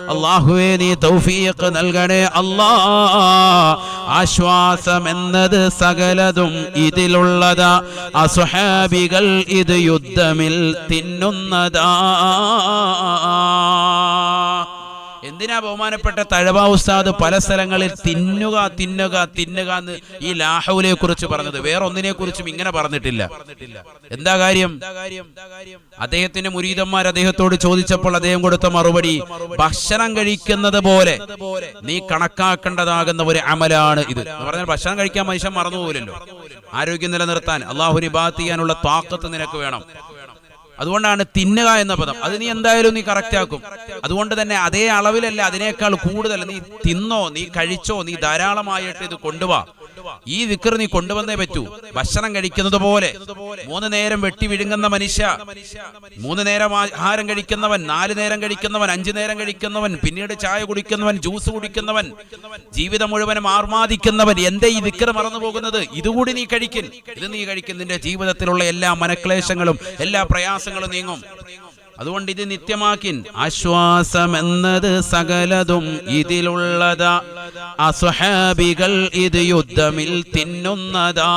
അള്ളാഹുവേ നീ തൗഫീഖ് നൽകണേ. അല്ലാ ആശ്വാസം എന്നത് സകലതും ഇതിലുള്ളതാ. അസുഹാബികൾ ഇത് യുദ്ധമിൽ തിന്നുന്നതാ. എന്തിനാ ബഹുമാനപ്പെട്ട തഴവ ഉസ്താദ് പല സ്ഥലങ്ങളിൽ തിന്നുക തിന്നുക തിന്നുക എന്ന് ഈ ലാഹുവിനെ കുറിച്ച് പറഞ്ഞത്? വേറെ ഒന്നിനെ കുറിച്ചും ഇങ്ങനെ പറഞ്ഞിട്ടില്ല. എന്താ കാര്യം? അദ്ദേഹത്തിന്റെ മുരീതന്മാർ അദ്ദേഹത്തോട് ചോദിച്ചപ്പോൾ അദ്ദേഹം കൊടുത്ത മറുപടി ഭക്ഷണം കഴിക്കുന്നത് പോലെ നീ കണക്കാക്കേണ്ടതാകുന്ന ഒരു അമലാണ് ഇത്. എന്ന് പറഞ്ഞാൽ ഭക്ഷണം കഴിക്കാൻ മനുഷ്യൻ മറന്നുപോലല്ലോ ആരോഗ്യം നിലനിർത്താൻ അള്ളാഹുനി ബാത്ത് ചെയ്യാനുള്ള താക്കത്ത് നിനക്ക് വേണം. അതുകൊണ്ടാണ് തിന്നുക എന്ന പദം. അത് നീ എന്തായാലും നീ കറക്റ്റ് ആക്കും. അതുകൊണ്ട് തന്നെ അതേ അളവിലല്ല അതിനേക്കാൾ കൂടുതൽ നീ തിന്നോ നീ കഴിച്ചോ നീ ധാരാളമായിട്ട് ഇത് കൊണ്ടുവാ. ഈ വിക്കർ നീ കൊണ്ടുവന്നേ പറ്റൂ. ഭക്ഷണം കഴിക്കുന്നത് പോലെ. മൂന്ന് നേരം വെട്ടി വിഴുങ്ങുന്ന മനുഷ്യ. മൂന്ന് നേരം ആഹാരം കഴിക്കുന്നവൻ നാല് നേരം കഴിക്കുന്നവൻ അഞ്ചു നേരം കഴിക്കുന്നവൻ പിന്നീട് ചായ കുടിക്കുന്നവൻ ജ്യൂസ് കുടിക്കുന്നവൻ ജീവിതം മുഴുവനും ആർമാദിക്കുന്നവൻ. എന്റെ ഈ വിക്കർ മറന്നു പോകുന്നത്? ഇതുകൂടി നീ കഴിക്കും ഇത് നീ കഴിക്കുന്നതിന്റെ ജീവിതത്തിലുള്ള എല്ലാ മനക്ലേശങ്ങളും എല്ലാ പ്രയാസങ്ങളും നീങ്ങും. അതുകൊണ്ട് ഇത് നിത്യമാക്കിൻ. ആശ്വാസം എന്നത് സകലതും ഇതിലുള്ളതാ. അസുഹാബികൾ ഇത് യുദ്ധമിൽ തിന്നുന്നതാ.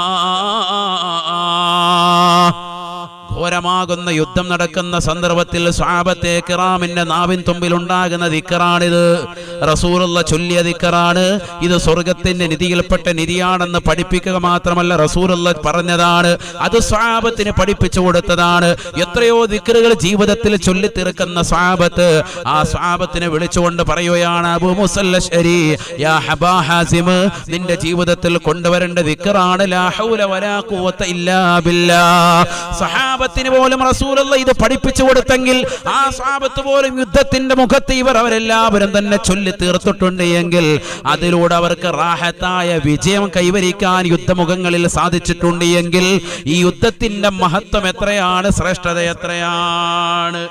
ഘോരമാകുന്ന യുദ്ധം നടക്കുന്ന സന്ദർഭത്തിൽ സ്വാപത്തെ കിറാമിന്റെ നാവിൻ തുമ്പിൽ ഉണ്ടാകുന്ന ദിക്കറാണിത്. റസൂലുള്ള ചൊല്ലിയ ദിക്കറാണ്. ഇത് സ്വർഗത്തിന്റെ നിധിയിൽപ്പെട്ട നിധിയാണെന്ന് പഠിപ്പിക്കുക മാത്രമല്ല റസൂലുള്ള പറഞ്ഞതാണ്. അത് സ്വാപത്തിന് പഠിപ്പിച്ചു കൊടുത്തതാണ്. എത്രയോ ദിക്കറുകൾ ജീവിതത്തിൽ ചൊല്ലിത്തീർക്കുന്ന സ്വാപത്ത് ആ സ്വാപത്തിനെ വിളിച്ചുകൊണ്ട് പറയുകയാണ് യാ നിന്റെ ജീവിതത്തിൽ കൊണ്ടുവരേണ്ട ദിക്കറാണ് ലാ ഹൗല വലാ ഖുവത ഇല്ലാ ബില്ലാ. സഹാബത്തിന് പോലും റസൂലുള്ള ഇത് പഠിപ്പിച്ചു കൊടുത്തെങ്കിൽ ആ സാബത്ത് പോലും യുദ്ധത്തിന്റെ മുഖത്ത് ഇവർ അവരെല്ലാവരും തന്നെ ചൊല്ലി തീർത്തിട്ടുണ്ട് എങ്കിൽ അതിലൂടെ അവർക്ക് റാഹത്തായ വിജയം കൈവരിക്കാൻ യുദ്ധമുഖങ്ങളിൽ സാധിച്ചിട്ടുണ്ട് എങ്കിൽ ഈ യുദ്ധത്തിന്റെ മഹത്വം എത്രയാണ്? ശ്രേഷ്ഠത എത്രയാണ്?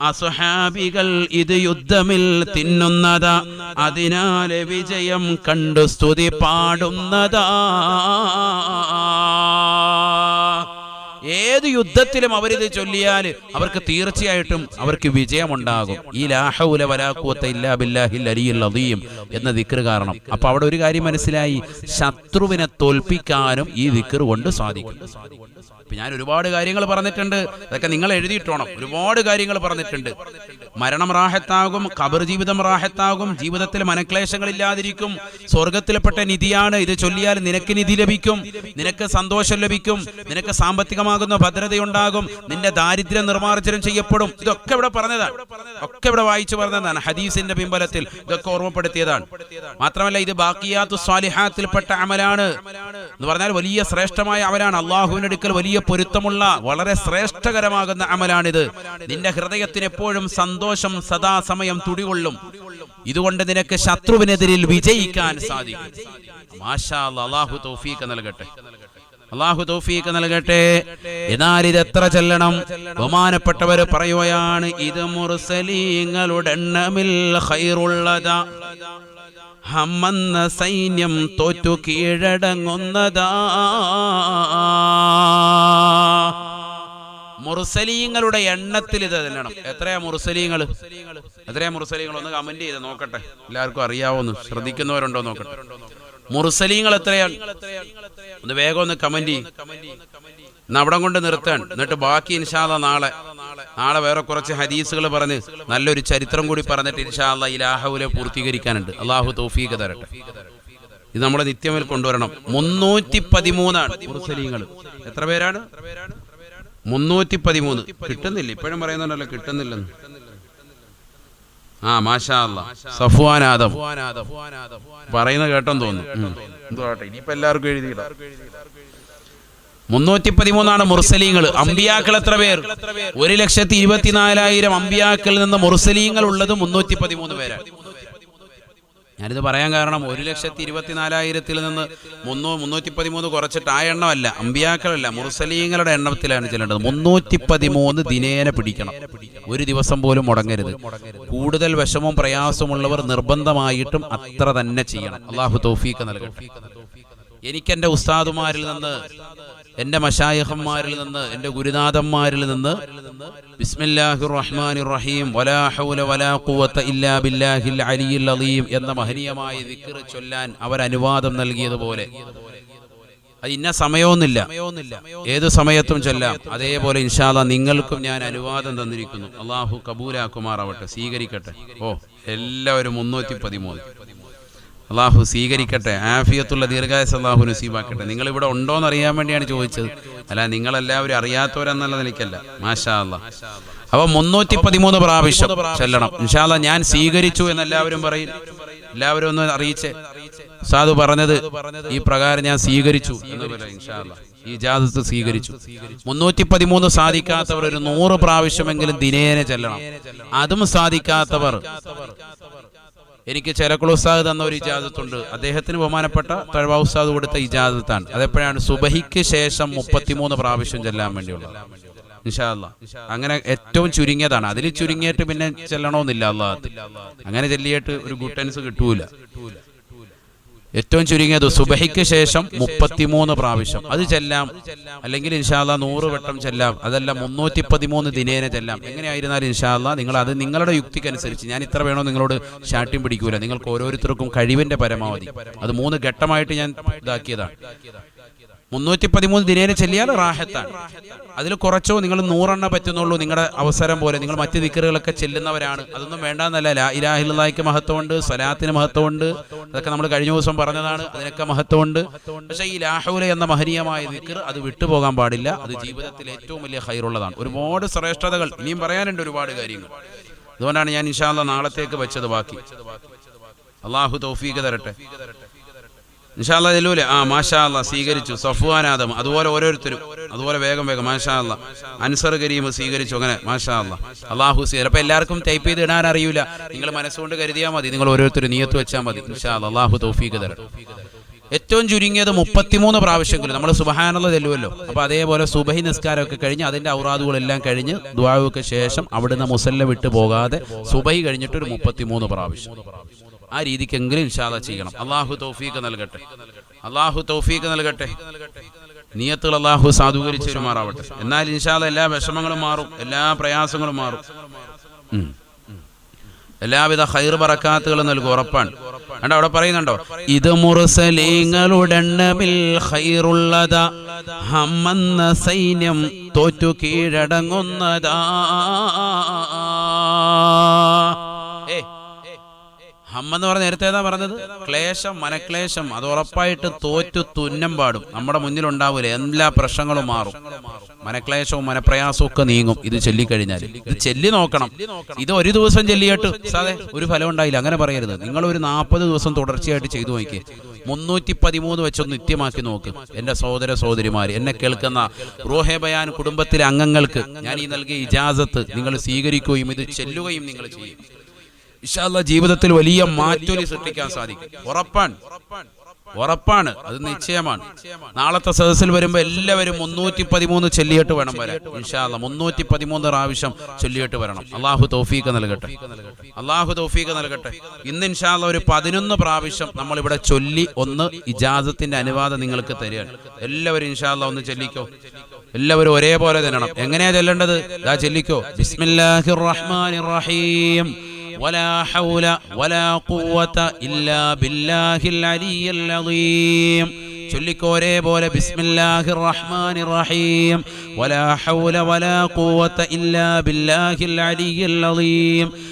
അസുഹാബികൾ ഇത് യുദ്ധമിൽ തിന്നുന്നതാ. അതിനാൽ വിജയം കണ്ടു സ്തുതി പാടുന്നതാ. ഏത് യുദ്ധത്തിലും അവരിത് ചൊല്ലിയാൽ അവർക്ക് തീർച്ചയായിട്ടും അവർക്ക് വിജയമുണ്ടാകും. ഈ ലാഹൗല വരാക്കുവത്തെ ഇല്ലാ ബില്ലാഹിൽ അലിയിൽ അദീം എന്ന ദിക്ർ കാരണം. അപ്പൊ അവിടെ ഒരു കാര്യം മനസ്സിലായി. ശത്രുവിനെ തോൽപ്പിക്കാനും ഈ ദിക്ർ കൊണ്ട് സാധിക്കും. ഇപ്പൊ ഞാൻ ഒരുപാട് കാര്യങ്ങൾ പറഞ്ഞിട്ടുണ്ട്. അതൊക്കെ നിങ്ങൾ എഴുതിയിട്ടോണം. ഒരുപാട് കാര്യങ്ങൾ പറഞ്ഞിട്ടുണ്ട്. മരണം റാഹത്താകും കബർ ജീവിതം റാഹത്താകും ജീവിതത്തിൽ മനക്ലേശങ്ങൾ ഇല്ലാതിരിക്കും സ്വർഗത്തിൽപ്പെട്ട നിധിയാണ്. ഇത് ചൊല്ലിയാൽ നിനക്ക് നിധി ലഭിക്കും. നിനക്ക് സന്തോഷം ലഭിക്കും. നിനക്ക് സാമ്പത്തികമാകുന്ന ഭദ്രതയുണ്ടാകും. നിന്റെ ദാരിദ്ര്യം നിർമ്മാർജനം ചെയ്യപ്പെടും. ഇതൊക്കെ ഇവിടെ പറഞ്ഞതാണ്. ഒക്കെ ഇവിടെ വായിച്ചു പറഞ്ഞതാണ്. ഹദീസിന്റെ പിൻബലത്തിൽ ഇതൊക്കെ ഓർമ്മപ്പെടുത്തിയതാണ്. മാത്രമല്ല ഇത് ബാക്കിയാത്തു സ്വാലിഹാത്തിൽപ്പെട്ട അമലാണ്. എന്ന് പറഞ്ഞാൽ വലിയ ശ്രേഷ്ഠമായ അമലാണ് അള്ളാഹുവിന്റെ അടുക്കൽ വലിയ പൊരുത്തമുള്ള വളരെ ശ്രേഷ്ഠകരമാകുന്ന അമലാണിത്. നിന്റെ ഹൃദയത്തിന് എപ്പോഴും സന്തോഷം സദാസമയം തുടികൊള്ളും. ഇതുകൊണ്ട് നിനക്ക് ശത്രുവിനെതിരിൽ വിജയിക്കാൻ സാധിക്കും. മാഷാ അള്ളാഹു തൗഫീഖ് നൽകട്ടെ. അള്ളാഹു തൗഫീഖ് നൽകട്ടെ. എന്നാൽ ഇത് എത്ര ചെല്ലണം? ബഹുമാനപ്പെട്ടവർ പറയുകയാണ് ഇത് മുർസലീങ്ങളുടെ എണ്ണമിൽ ഖൈറുള്ളതാ. ഹമ്മന്ന സൈന്യം തോറ്റു കീഴടങ്ങുന്നതാ. മുർസലീങ്ങളുടെ എണ്ണത്തിൽ ഇത് തന്നെയാണ്? എത്രയാ മുർസലീങ്ങൾ എത്രയാ മുർസലീങ്ങൾ ഒന്ന് കമന്റ് ചെയ്ത് നോക്കട്ടെ. എല്ലാവർക്കും അറിയാവോന്ന്. ശ്രദ്ധിക്കുന്നവരുണ്ടോ നോക്കട്ടെ. മുർസലീങ്ങൾ എത്രയാണ്? ഒന്ന് വേഗം ഒന്ന് കമന്റ് എന്നാ അവിടെ കൊണ്ട് നിർത്താൻ. എന്നിട്ട് ബാക്കി ഇൻഷാല്ല നാളെ. നാളെ വേറെ കുറച്ച് ഹദീസുകൾ പറഞ്ഞ് നല്ലൊരു ചരിത്രം കൂടി പറഞ്ഞിട്ട് ഇൻഷാല്ല ഇലാഹുലെ പൂർത്തീകരിക്കാനുണ്ട്. അള്ളാഹു തൗഫീഖ് തരട്ടെ. ഇത് നമ്മുടെ നിത്യമേൽ കൊണ്ടുവരണം. മുന്നൂറ്റി പതിമൂന്നാണ് മുർസലീങ്ങൾ എത്ര പേരാണ്? മുന്നൂറ്റി പതിമൂന്ന് കിട്ടുന്നില്ല. ഇപ്പോഴും പറയുന്നുണ്ടല്ലോ കിട്ടുന്നില്ലെന്ന്. ആ മാഷാ സഫ്വാൻ പറയുന്ന കേട്ടെന്ന് തോന്നുന്നു. ഇനിയിപ്പോ എല്ലാവർക്കും എഴുതിയിടാം. മുന്നൂറ്റി പതിമൂന്നാണ് മുർസലീങ്ങൾ അമ്പിയാക്കൾ എത്ര പേർ? ഒരു ലക്ഷത്തി ഇരുപത്തിനാലായിരം അമ്പിയാക്കളിൽ നിന്ന് മുർസലീങ്ങൾ ഉള്ളത് മുന്നൂറ്റി പതിമൂന്ന് പേരാണ് ഞാനിത് പറയാൻ കാരണം ഒരു ലക്ഷത്തി ഇരുപത്തിനാലായിരത്തിൽ നിന്ന് മുന്നൂ മുന്നൂറ്റി പതിമൂന്ന് കുറച്ചിട്ട് ആ എണ്ണമല്ല അമ്പിയാക്കളല്ല മുർസലീങ്ങളുടെ എണ്ണത്തിലാണ് ചെല്ലേണ്ടത്. മുന്നൂറ്റി പതിമൂന്ന് ദിനേന പിടിക്കണം. ഒരു ദിവസം പോലും മുടങ്ങരുത്. കൂടുതൽ വിഷമവും പ്രയാസമുള്ളവർ നിർബന്ധമായിട്ടും അത്ര തന്നെ ചെയ്യണം. അള്ളാഹു തൗഫീഖ് നൽകട്ടെ. എനിക്കെന്റെ ഉസ്താദുമാരിൽ നിന്ന് എന്റെ മഷായഹന്മാരിൽ നിന്ന് എന്റെ ഗുരുനാഥന്മാരിൽ നിന്ന് ബിസ്മില്ലാഹി റഹ്മാനിർ റഹീം വലാ ഹൗല വലാ ഇല്ലാ ബില്ലാഹിൽ അലിയിൽ അലീം എന്ന മഹനീയമായ ദിക്ർ ചൊല്ലാൻ അവർ അനുവാദം നൽകിയതുപോലെ. അത് ഇന്ന സമയമൊന്നുമില്ല. ഏത് സമയത്തും ചൊല്ലാം. അതേപോലെ ഇൻഷാല്ല നിങ്ങൾക്കും ഞാൻ അനുവാദം തന്നിരിക്കുന്നു. അള്ളാഹു കബൂലാക്കുമാറാവട്ടെ സ്വീകരിക്കട്ടെ. ഓ എല്ലാവരും മുന്നൂറ്റി പതിമൂന്ന് അള്ളാഹു സ്വീകരിക്കട്ടെ. ആഫിയത്തുള്ള ദീർഘായസ് അള്ളാഹു നസീബാക്കട്ടെ. നിങ്ങൾ ഇവിടെ ഉണ്ടോ എന്ന് അറിയാൻ വേണ്ടിയാണ് ചോദിച്ചത്. അല്ല നിങ്ങളെല്ലാവരും അറിയാത്തവരെന്നുള്ള നിലയ്ക്കല്ല. മാഷാ അപ്പൊ മുന്നൂറ്റി പതിമൂന്ന് പ്രാവശ്യം ചെല്ലണം. ഇൻഷാല്ല ഞാൻ സ്വീകരിച്ചു എന്ന് എല്ലാവരും പറയും. എല്ലാവരും ഒന്ന് അറിയിച്ചേ. സാധു പറഞ്ഞത് ഈ പ്രകാരം ഞാൻ സ്വീകരിച്ചു എന്ന് ഈ ജാതത്ത് സ്വീകരിച്ചു. മുന്നൂറ്റി പതിമൂന്ന് സാധിക്കാത്തവർ ഒരു നൂറ് പ്രാവശ്യമെങ്കിലും ദിനേനെ ചെല്ലണം. അതും സാധിക്കാത്തവർ എനിക്ക് ചെരക്കുള ഉസ്താദ് തന്ന ഒരു ഇജാദത്തുണ്ട്. അദ്ദേഹത്തിന് ബഹുമാനപ്പെട്ട തഴവ ഉസ്താദ് കൊടുത്ത ഇജാദത്താണ്. അതെപ്പോഴാണ് സുബഹിക്ക് ശേഷം മുപ്പത്തിമൂന്ന് പ്രാവശ്യം ചെല്ലാൻ വേണ്ടിയുള്ളത്. ഇൻഷാല്ല അങ്ങനെ ഏറ്റവും ചുരുങ്ങിയതാണ്. അതിൽ ചുരുങ്ങിയിട്ട് പിന്നെ ചെല്ലണമെന്നില്ല അള്ളാഹത്തിൽ അങ്ങനെ ചെല്ലിയിട്ട് ഒരു ഗുട്ടൻസ് കിട്ടൂല. ഏറ്റവും ചുരുങ്ങിയത് സുബഹിക്ക് ശേഷം മുപ്പത്തിമൂന്ന് പ്രാവശ്യം. അത് ചെല്ലാം. അല്ലെങ്കിൽ ഇൻഷാല്ല നൂറ് വട്ടം ചെല്ലാം. അതല്ല മുന്നൂറ്റി പതിമൂന്ന് ദിനേനെ ചെല്ലാം. എങ്ങനെയായിരുന്നാലും ഇൻഷാല്ല നിങ്ങൾ അത് നിങ്ങളുടെ യുക്തിക്കനുസരിച്ച്. ഞാൻ ഇത്ര വേണോ നിങ്ങളോട് ശാഠ്യം പിടിക്കൂല. നിങ്ങൾക്ക് ഓരോരുത്തർക്കും കഴിവിന്റെ പരമാവധി. അത് മൂന്ന് ഘട്ടമായിട്ട് ഞാൻ ഇതാക്കിയതാണ്. മുന്നൂറ്റി പതിമൂന്ന് ദിനേന ചെല്ലിയാൽ റാഹത്താണ്. അതിൽ കുറച്ചോ നിങ്ങൾ നൂറെണ്ണ പറ്റുന്നുള്ളൂ നിങ്ങളുടെ അവസരം പോലെ. നിങ്ങൾ മറ്റ് ദിക്കറുകളൊക്കെ ചെല്ലുന്നവരാണ്. അതൊന്നും വേണ്ടെന്നല്ല. ലാ ഇലാഹില്ലായ്ക്ക് മഹത്വമുണ്ട് സലാത്തിന് മഹത്വമുണ്ട്. അതൊക്കെ നമ്മൾ കഴിഞ്ഞ ദിവസം പറഞ്ഞതാണ്. അതിനൊക്കെ മഹത്വമുണ്ട്. പക്ഷേ ഈ ലാഹുല എന്ന മഹനീയമായ ദിക്കർ അത് വിട്ടുപോകാൻ പാടില്ല. അത് ജീവിതത്തിൽ ഏറ്റവും വലിയ ഹൈറുള്ളതാണ് ഒരുപാട് ശ്രേഷ്ഠതകൾ. ഇനിയും പറയാനുണ്ട് ഒരുപാട് കാര്യങ്ങൾ. അതുകൊണ്ടാണ് ഞാൻ ഇൻഷാല്ല നാളത്തേക്ക് വെച്ചത് ബാക്കി. അള്ളാഹു തൗഫീഖ് തരട്ടെ. ഇൻഷാല്ല ആ മാഷാ അല്ല സ്വീകരിച്ചു സഫുവാനാദം അതുപോലെ ഓരോരുത്തരും. അതുപോലെ വേഗം വേഗം മാഷാ അല്ല അൻസർ കരീം സ്വീകരിച്ചു അങ്ങനെ മാഷാ അല്ല അള്ളാഹു ചിലപ്പോൾ എല്ലാവർക്കും ടൈപ്പ് ചെയ്ത് ഇടാൻ അറിയില്ല നിങ്ങൾ മനസ്സുകൊണ്ട് കരുതിയാൽ മതി. നിങ്ങൾ ഓരോരുത്തരും നീയത്ത് വെച്ചാൽ മതി. ഇൻഷാ അള്ളാഹു തൗഫീഖ് തരട്ടെ ഏറ്റവും ചുരുങ്ങിയത് മുപ്പത്തിമൂന്ന് പ്രാവശ്യമെങ്കിലും നമ്മൾ സുബഹാനുള്ള ചെല്ലുമല്ലോ അപ്പോൾ അതേപോലെ സുബഹി നിസ്കാരമൊക്കെ കഴിഞ്ഞ് അതിന്റെ ഔറാദുകളെല്ലാം കഴിഞ്ഞ് ദ്വാവൊക്കെ ശേഷം അവിടുന്ന് മുസല്ല വിട്ടു പോകാതെ സുബഹി കഴിഞ്ഞിട്ട് ഒരു മുപ്പത്തിമൂന്ന് പ്രാവശ്യം. ആ രീതിക്കെങ്കിലും ഇൻഷാദ ചെയ്യണം. അള്ളാഹു തൗഫീഖ് നൽകട്ടെ. അള്ളാഹു തൗഫീഖ് നൽകട്ടെ. നിയത്തുകൾ അള്ളാഹു സാധൂകരിച്ച് പെരുമാറാവട്ടെ എന്നാൽ ഇൻഷാദ എല്ലാ വിഷമങ്ങളും മാറും. എല്ലാ പ്രയാസങ്ങളും മാറും. എല്ലാവിധ ഹൈർ പറക്കാത്തുകളും നൽകും ഉറപ്പാണ്. കണ്ടോ അവിടെ പറയുന്നുണ്ടോ ഇത് മുറുസലീങ്ങളുടെ സൈന്യം തോറ്റു കീഴടങ്ങുന്നതാ. ഹമ്മെന്ന് പറഞ്ഞ നേരത്തെ ഏതാ പറഞ്ഞത്? ക്ലേശം മനക്ലേശം. അത് ഉറപ്പായിട്ട് തോറ്റു തുന്നം പാടും. നമ്മുടെ മുന്നിൽ ഉണ്ടാവില്ല എല്ലാ പ്രശ്നങ്ങളും മാറും. മനക്ലേശവും മനപ്രയാസവും ഒക്കെ നീങ്ങും. ഇത് ചൊല്ലിക്കഴിഞ്ഞാൽ ഇത് ചെല്ലി നോക്കണം. ഇത് ഒരു ദിവസം ചെല്ലിയിട്ട് സാറേ ഒരു ഫലം ഉണ്ടായില്ല. അങ്ങനെ പറയരുത്. നിങ്ങൾ ഒരു നാൽപ്പത് ദിവസം തുടർച്ചയായിട്ട് ചെയ്തു നോക്കിയേ. മുന്നൂറ്റി പതിമൂന്ന് വെച്ചൊന്ന് നിത്യമാക്കി നോക്ക്. എന്റെ സഹോദര സഹോദരിമാർ എന്നെ കേൾക്കുന്ന റോഹെ ബയാൻ കുടുംബത്തിലെ അംഗങ്ങൾക്ക് ഞാൻ ഈ നൽകിയ ഇജാസത്ത് നിങ്ങൾ സ്വീകരിക്കുകയും ഇത് ചെല്ലുകയും നിങ്ങൾ ചെയ്യും. ഇഷാല്ല ജീവിതത്തിൽ വലിയ മാറ്റൊലി സൃഷ്ടിക്കാൻ സാധിക്കും. ഉറപ്പാണ്. ഉറപ്പാണ്. അത് നിശ്ചയമാണ്. നാളത്തെ സദസ്സിൽ വരുമ്പോൾ എല്ലാവരും മുന്നൂറ്റി പതിമൂന്ന് ചൊല്ലിയിട്ട് വേണം വരാൻ. ഇൻഷാല്ല മുന്നൂറ്റി പതിമൂന്ന് പ്രാവശ്യം ചൊല്ലിയിട്ട് വരണം. അള്ളാഹു തൗഫീഖ് നൽകട്ടെ. അള്ളാഹു തൗഫീഖ് നൽകട്ടെ. ഇന്ന് ഇൻഷാല്ല ഒരു പതിനൊന്ന് പ്രാവശ്യം നമ്മൾ ഇവിടെ ചൊല്ലി ഒന്ന് ഇജാസത്തിന്റെ അനുവാദം നിങ്ങൾക്ക് തരികയാണ്. എല്ലാവരും ഇൻഷാല്ല ഒന്ന് ചൊല്ലിക്കോ. എല്ലാവരും ഒരേപോലെ തരണം. എങ്ങനെയാ ചെല്ലേണ്ടത്? ഇതാ ചൊല്ലിക്കോ. ബിസ്മില്ലാഹിർ റഹ്മാനിർ റഹീം. ولا حول ولا قوة إلا بالله العلي العظيم ചൊല്ലിക്കോ ഒരേപോലെ ബിസ്മില്ലാഹിർ റഹ്മാനിർ റഹീം വലാ ഹൗല വലാ ഖുവത ഇല്ലാ ബില്ലാഹിൽ അലിയിൽ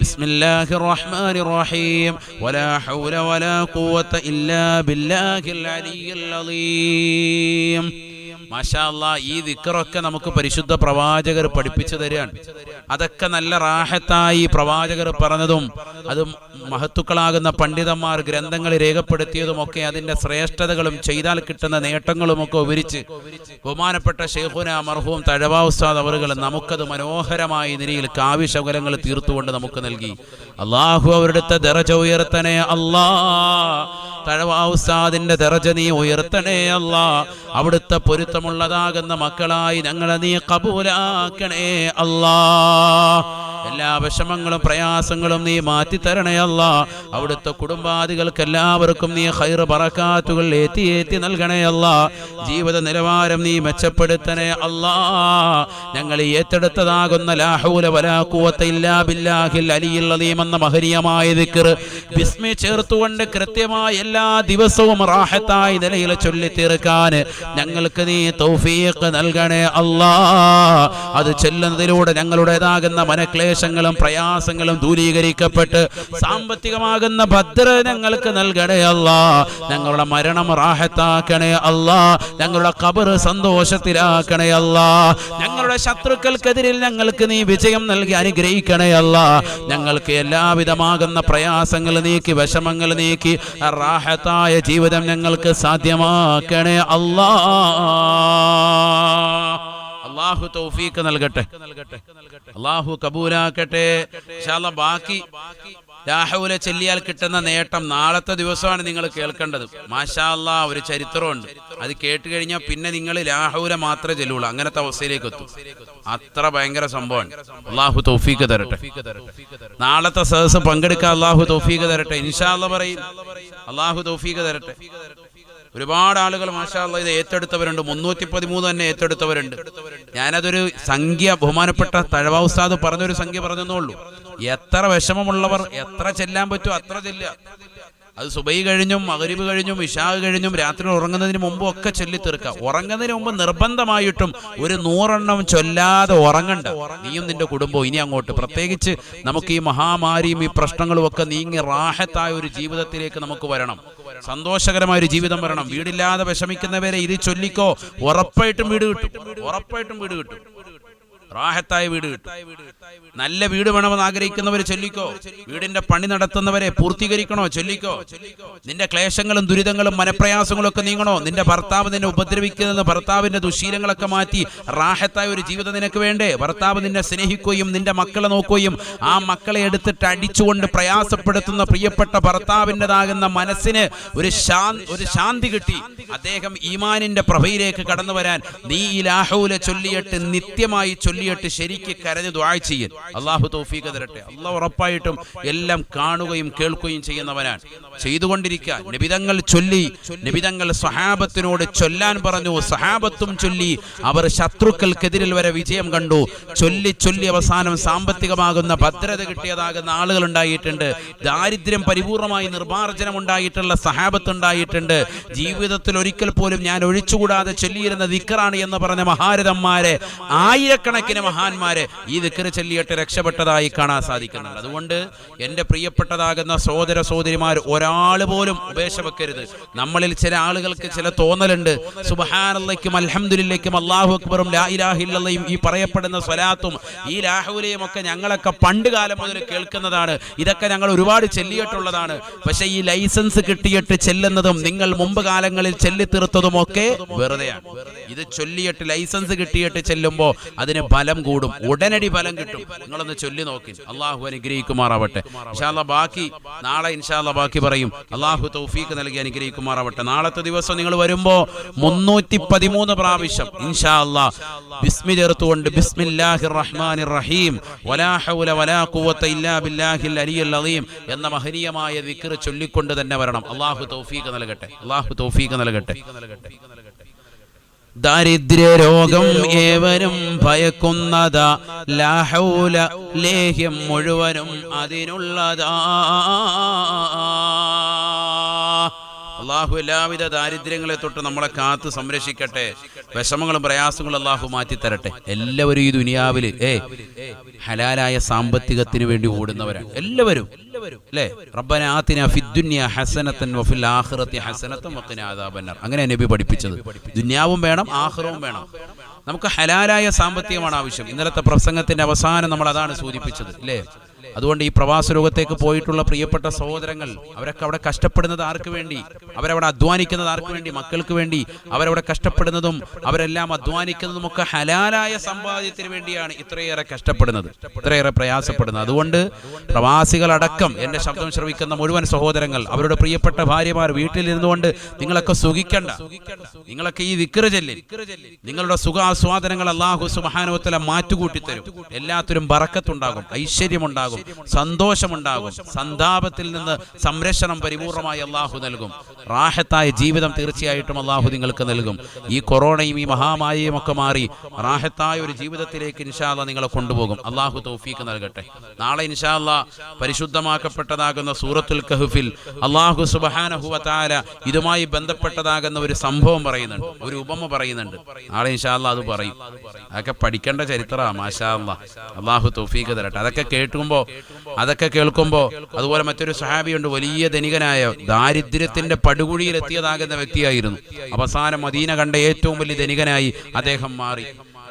بسم الله الرحمن الرحيم ولا حول ولا قوة إلا بالله العلي العظيم മാഷാ അല്ലാ ഈ ദിക്കറൊക്കെ നമുക്ക് പരിശുദ്ധ പ്രവാചകർ പഠിപ്പിച്ചു തരികയാണ്. അതൊക്കെ നല്ല റാഹത്തായി പ്രവാചകർ പറഞ്ഞതും അത് മഹത്തുക്കളാകുന്ന പണ്ഡിതന്മാർ ഗ്രന്ഥങ്ങൾ രേഖപ്പെടുത്തിയതും ഒക്കെ അതിന്റെ ശ്രേഷ്ഠതകളും ചെയ്താൽ കിട്ടുന്ന നേട്ടങ്ങളും ഒക്കെ ഉപരിച്ച് ബഹുമാനപ്പെട്ട ഷെയ്ഖുന മർഹൂം തഴവാ ഉസ്താദ് അവറുകൾ നമുക്കത് മനോഹരമായ നിലയിൽ കാവ്യശകലങ്ങൾ തീർത്തുകൊണ്ട് നമുക്ക് നൽകി. അള്ളാഹു അവരുടെ ദറജ ഉയർത്തനെ അല്ലാ. തഴവാ ഉസ്താദിന്റെ ദറജ നീ ഉയർത്തണേ അല്ലാ. അവിടുത്തെ പൊരുത്തമുള്ളതാകുന്ന മക്കളായി ഞങ്ങളെ നീ കബൂലാക്കണേ അല്ലാ. എല്ലാ വിഷമങ്ങളും പ്രയാസങ്ങളും നീ മാറ്റിത്തരണേ അല്ല. അവിടുത്തെ കുടുംബാദികൾക്ക് എല്ലാവർക്കും നീ ഹൈർ പറക്കാത്തുകൾ ഏത്തി ഏത്തി നൽകണേ അല്ല. ജീവിത നിലവാരം നീ മെച്ചപ്പെടുത്തണേ അല്ലാ. ഞങ്ങൾ ഏറ്റെടുത്തതാകുന്ന ലാഹൂല വലാക്കൂവത്തെ ഇല്ലാ ബില്ലാഹിൽ അലിയുള്ള എന്ന മഹനീയമായ ദിക്കർ ബിസ്മി ചേർത്തുകൊണ്ട് കൃത്യമായി എല്ലാ ദിവസവും റാഹത്തായി നിലയിൽ ചൊല്ലിത്തീർക്കാൻ ഞങ്ങൾക്ക് നീ തൗഫീഖ് നൽകണേ അല്ലാ. അത് ചെല്ലുന്നതിലൂടെ ഞങ്ങളുടേതാകുന്ന മനക്ലേശങ്ങളും പ്രയാസങ്ങളും ദൂരീകരിക്കപ്പെട്ട് സാമ്പത്തികമാകുന്ന ഭദ്രത ഞങ്ങൾക്ക് നൽകണേ അല്ലാ. ഞങ്ങളുടെ മരണം റാഹത്താക്കണേ അല്ലാ. ഞങ്ങളുടെ കബർ സന്തോഷത്തിലാക്കണേ അല്ലാ. ഞങ്ങളുടെ ശത്രുക്കൾക്കെതിരിൽ ഞങ്ങൾക്ക് നീ വിജയം നൽകി അനുഗ്രഹിക്കണേ അല്ലാ. ഞങ്ങൾക്ക് എല്ലാവിധമാകുന്ന പ്രയാസങ്ങൾ നീക്കി വിഷമങ്ങൾ നീക്കി റാഹത്തായ ജീവിതം ഞങ്ങൾക്ക് സാധ്യമാക്കണേ അല്ലാ. അള്ളാഹു തൗഫീക്ക് നൽകട്ടെ. അള്ളാഹു കബൂലാക്കട്ടെ. ബാക്കി രാഹുലെ ചെല്ലിയാൽ കിട്ടുന്ന നേട്ടം നാളത്തെ ദിവസമാണ് നിങ്ങൾ കേൾക്കേണ്ടത്. മാഷാല്ല ഒരു ചരിത്രമുണ്ട്. അത് കേട്ട് കഴിഞ്ഞാൽ പിന്നെ നിങ്ങൾ രാഹുലെ മാത്രമേ ചെല്ലുള്ളൂ. അങ്ങനത്തെ അവസ്ഥയിലേക്ക് എത്തും. അത്ര ഭയങ്കര സംഭവമാണ്. അള്ളാഹു തൗഫീക്ക് തരട്ടെ. നാളത്തെ സദസ് പങ്കെടുക്കാൻ അള്ളാഹു തൗഫീക്ക് തരട്ടെ. ഇൻഷാല്ല പറയും. അള്ളാഹു തൗഫീക്ക് തരട്ടെ. ഒരുപാട് ആളുകൾ മാഷാല്ല ഇത് ഏറ്റെടുത്തവരുണ്ട്. മുന്നൂറ്റി പതിമൂന്ന് തന്നെ ഏറ്റെടുത്തവരുണ്ട്. ഞാനതൊരു സംഖ്യ ബഹുമാനപ്പെട്ട തഴവാസ്താദ് പറഞ്ഞൊരു സംഖ്യ പറഞ്ഞെന്നുള്ളൂ എത്ര വിഷമമുള്ളവർ എത്ര ചെല്ലാൻ പറ്റുമോ അത്ര ചെല്ലുക. അത് സുബൈ കഴിഞ്ഞും മകരിബ് കഴിഞ്ഞും ഇഷാഗ് കഴിഞ്ഞും രാത്രി ഉറങ്ങുന്നതിന് മുമ്പും ഒക്കെ ചൊല്ലി തീർക്കുക ഉറങ്ങുന്നതിന് മുമ്പ് നിർബന്ധമായിട്ടും ഒരു നൂറെണ്ണം ചൊല്ലാതെ ഉറങ്ങണ്ട. നീയും നിന്റെ കുടുംബവും ഇനി അങ്ങോട്ട്. പ്രത്യേകിച്ച് നമുക്ക് ഈ മഹാമാരിയും ഈ പ്രശ്നങ്ങളും ഒക്കെ നീങ്ങി റാഹത്തായ ഒരു ജീവിതത്തിലേക്ക് നമുക്ക് വരണം. സന്തോഷകരമായ ഒരു ജീവിതം വരണം. വീടില്ലാതെ വിഷമിക്കുന്നവരെ ഇത് ചൊല്ലിക്കോ. ഉറപ്പായിട്ടും വീട് കിട്ടും. ഉറപ്പായിട്ടും വീട് കിട്ടും. റാഹത്തായ വീട് കിട്ടും. നല്ല വീട് വേണമെന്ന് ആഗ്രഹിക്കുന്നവരെ ചൊല്ലിക്കോ. വീടിന്റെ പണി നടത്തുന്നവരെ പൂർത്തീകരിക്കണോ? ചൊല്ലിക്കോ. നിന്റെ ക്ലേശങ്ങളും ദുരിതങ്ങളും മനപ്രയാസങ്ങളും ഒക്കെ നീങ്ങണോ? നിന്റെ ഭർത്താവ് നിന്നെ ഉപദ്രവിക്കുന്ന ഭർത്താവിന്റെ ദുശീലങ്ങളൊക്കെ മാറ്റി റാഹത്തായ ഒരു ജീവിതം നിനക്ക് വേണ്ടേ? ഭർത്താവ് നിന്നെ സ്നേഹിക്കുകയും നിന്റെ മക്കളെ നോക്കുകയും ആ മക്കളെ എടുത്തിട്ട് അടിച്ചുകൊണ്ട് പ്രയാസപ്പെടുത്തുന്ന പ്രിയപ്പെട്ട ഭർത്താവിന്റെതാകുന്ന മനസ്സിന് ഒരു ശാന്തി ഒരു ശാന്തി കിട്ടി. അദ്ദേഹം ഈമാനിന്റെ പ്രഭയിലേക്ക് കടന്നു വരാൻ നീ ഈ ലാഹൂലെ ചൊല്ലിയിട്ട് നിത്യമായി ചൊല്ലിയിട്ട് ശരിക്ക് കരഞ്ഞ് ദ്വാ ചെയ്യൻ അള്ളാഹു തൗഫീഖ് തരട്ടെ. അള്ളാഹ് ഉറപ്പായിട്ടും എല്ലാം കാണുകയും കേൾക്കുകയും ചെയ്യുന്നവനാണ്. ചെയ്തുകൊണ്ടിരിക്കുക. നിബിതങ്ങൾ ചൊല്ലി. നിബിതങ്ങൾ സഹാബത്തിനോട് ചൊല്ലാൻ പറഞ്ഞു. സഹാബത്തും ചൊല്ലി. അവർ ശത്രുക്കൾക്കെതിരിൽ വരെ വിജയം കണ്ടു. ചൊല്ലി ചൊല്ലി അവസാനം സാമ്പത്തികമാകുന്ന ഭദ്രത കിട്ടിയതാകുന്ന ആളുകൾ ഉണ്ടായിട്ടുണ്ട്. ദാരിദ്ര്യം പരിപൂർണമായി നിർമാർജനം ഉണ്ടായിട്ടുള്ള സഹാബത്ത് ഉണ്ടായിട്ടുണ്ട്. ജീവിതത്തിൽ ഒരിക്കൽ പോലും ഞാൻ ഒഴിച്ചുകൂടാതെ ചൊല്ലിയിരുന്ന ദിക്കറാണ് എന്ന് പറഞ്ഞ മഹാരഥന്മാരെ ആയിരക്കണക്കിന് മഹാന്മാരെ ഈ ദിക്കറ് ചൊല്ലിയിട്ട് രക്ഷപ്പെട്ടതായി കാണാൻ സാധിക്കുന്നുണ്ട് അതുകൊണ്ട് എന്റെ പ്രിയപ്പെട്ടതാകുന്ന സഹോദര സഹോദരിമാർ ഒരാൾ പോലും ഉപേക്ഷ വെക്കരുത്. നമ്മളിൽ ചില ആളുകൾക്ക് ചില തോന്നലുണ്ട്. സുബഹാനല്ലയ്ക്കും അൽഹംദുലില്ലയ്ക്കും അള്ളാഹു അക്ബറും ലാ ഇലാഹില്ലയും ഈ പറയപ്പെടുന്ന സ്വലാത്തും ഈ ലാഹുലയും ഒക്കെ ഞങ്ങളൊക്കെ പണ്ട് കാലം മുതൽ കേൾക്കുന്നതാണ്. ഇതൊക്കെ ഞങ്ങൾ ഒരുപാട് ചെല്ലിയിട്ടുള്ളതാണ്. പക്ഷെ ഈ ലൈസൻസ് കിട്ടിയിട്ട് ചെല്ലുന്നതും നിങ്ങൾ മുമ്പ് കാലങ്ങളിൽ ചെല്ലിത്തീർത്തതും ഒക്കെ വെറുതെയാണ്. ഇത് ചൊല്ലിയിട്ട് ലൈസൻസ് കിട്ടിയിട്ട് ചെല്ലുമ്പോൾ അതിന് ഫലം കൂടും. ഉടനടി ഫലം കിട്ടും. നിങ്ങളൊന്ന് ചൊല്ലി നോക്കി. അള്ളാഹു അനുഗ്രഹിക്കുമാറാവട്ടെ. ഇൻഷാല്ല ബാക്കി നാളെ ഇൻഷാല്ല ബാക്കി പറയും. അള്ളാഹു തൗഫീഖ് നൽകി അനുഗ്രഹിക്കുമാറാവട്ടെ. നാളത്തെ ദിവസം നിങ്ങൾ വരുമ്പോ മുന്നൂറ്റി പതിമൂന്ന് പ്രാവശ്യം ഇൻഷാല്ല ബിസ്മി ചേർത്തുകൊണ്ട് ബിസ്മില്ലാഹി റഹ്മാനിർ റഹീം വലാ ഇല്ലാ ബില്ലാഹിൽ എന്ന മഹനീയമായ ദിക്ർ ചൊല്ലിക്കൊണ്ട് തന്നെ വരണം. അള്ളാഹു തൗഫീഖ് നൽകട്ടെ. അള്ളാഹു തൗഫീക്ക് നൽകട്ടെ. ദാരിദ്ര്യ രോഗം ഏവരും ഭയക്കുന്നതാ. ലാഹൂല ലേഹ്യം മുഴുവനും അതിനുള്ളതാ. അള്ളാഹു എല്ലാവിധ ദാരിദ്ര്യങ്ങളെ തൊട്ട് നമ്മളെ കാത്ത് സംരക്ഷിക്കട്ടെ. വിഷമങ്ങളും പ്രയാസങ്ങളും അള്ളാഹു മാറ്റി തരട്ടെ എല്ലാവരും ഈ ദുനിയാവിൽ ഏ ഹലാലായ സാമ്പത്തികത്തിന് വേണ്ടി ഓടുന്നവരാണ്. എല്ലാവരും അല്ലേ? റബ്ബന ഫിദ്ദുനിയ ഹസനത്തൻ വഫിൽ ആഖിറതി ഹസനത്തൻ വഖിന അദാബന്നാർ അങ്ങനെ നബി പഠിപ്പിച്ചത്. ദുനിയാവും വേണം ആഖിറവും വേണം. നമുക്ക് ഹലാലായ സാമ്പത്തികമാണ് ആവശ്യം. ഇന്നലത്തെ പ്രസംഗത്തിന്റെ അവസാനം നമ്മൾ അതാണ് സൂചിപ്പിച്ചത് അല്ലേ? അതുകൊണ്ട് ഈ പ്രവാസ ലോകത്തേക്ക് പോയിട്ടുള്ള പ്രിയപ്പെട്ട സഹോദരങ്ങൾ അവരൊക്കെ അവിടെ കഷ്ടപ്പെടുന്നത് ആർക്ക് വേണ്ടി? അവരവിടെ അധ്വാനിക്കുന്നത് ആർക്ക് വേണ്ടി? മക്കൾക്ക് വേണ്ടി. അവരവിടെ കഷ്ടപ്പെടുന്നതും അവരെല്ലാം അധ്വാനിക്കുന്നതും ഒക്കെ ഹലാലായ സമ്പാദ്യത്തിന് വേണ്ടിയാണ് ഇത്രയേറെ കഷ്ടപ്പെടുന്നത് ഇത്രയേറെ പ്രയാസപ്പെടുന്നത്. അതുകൊണ്ട് പ്രവാസികളടക്കം എന്റെ ശബ്ദം ശ്രവിക്കുന്ന മുഴുവൻ സഹോദരങ്ങൾ അവരുടെ പ്രിയപ്പെട്ട ഭാര്യമാർ വീട്ടിലിരുന്നുകൊണ്ട് നിങ്ങളൊക്കെ സുഖിക്കണ്ട. നിങ്ങളൊക്കെ ഈ വിക്ര ചെല്ലി നിങ്ങളുടെ സുഖാസ്വാദനങ്ങൾ അള്ളാഹു സുബാനുവത്തല മാറ്റുകൂട്ടിത്തരും. എല്ലാത്തിനും ബറക്കത്തുണ്ടാകും ഐശ്വര്യമുണ്ടാകും. സന്തോഷമുണ്ടാകും. സന്താപത്തിൽ നിന്ന് സംരക്ഷണം പരിപൂർണമായി അള്ളാഹു നൽകും. റാഹത്തായ ജീവിതം തീർച്ചയായിട്ടും അള്ളാഹു നിങ്ങൾക്ക് നൽകും. ഈ കൊറോണയും ഈ മഹാമാരിയും ഒക്കെ മാറി റാഹത്തായ ഒരു ജീവിതത്തിലേക്ക് ഇൻഷാല്ല നിങ്ങളെ കൊണ്ടുപോകും. അള്ളാഹു തൗഫീക്ക് നൽകട്ടെ. നാളെ ഇൻഷാല്ല പരിശുദ്ധമാക്കപ്പെട്ടതാകുന്ന സൂറത്തുൽ കഹുഫിൽ അള്ളാഹു സുബഹാനഹുവത്താല ഇതുമായി ബന്ധപ്പെട്ടതാകുന്ന ഒരു സംഭവം പറയുന്നുണ്ട്. ഒരു ഉപമ പറയുന്നുണ്ട്. നാളെ ഇൻഷാല്ല അത് പറയും. അതൊക്കെ പഠിക്കേണ്ട ചരിത്ര മാഷാ അള്ളാഹു തൗഫീക്ക് തരട്ടെ. അതൊക്കെ കേൾക്കുമ്പോൾ അതൊക്കെ കേൾക്കുമ്പോൾ അതുപോലെ മറ്റൊരു സഹാബിയുണ്ട് വലിയ ധനികനായ ദാരിദ്ര്യത്തിന്റെ പടുകുഴിയിൽ എത്തിയതാകുന്ന വ്യക്തിയായിരുന്നു. അവസാനം മദീന കണ്ട ഏറ്റവും വലിയ ധനികനായി അദ്ദേഹം മാറി.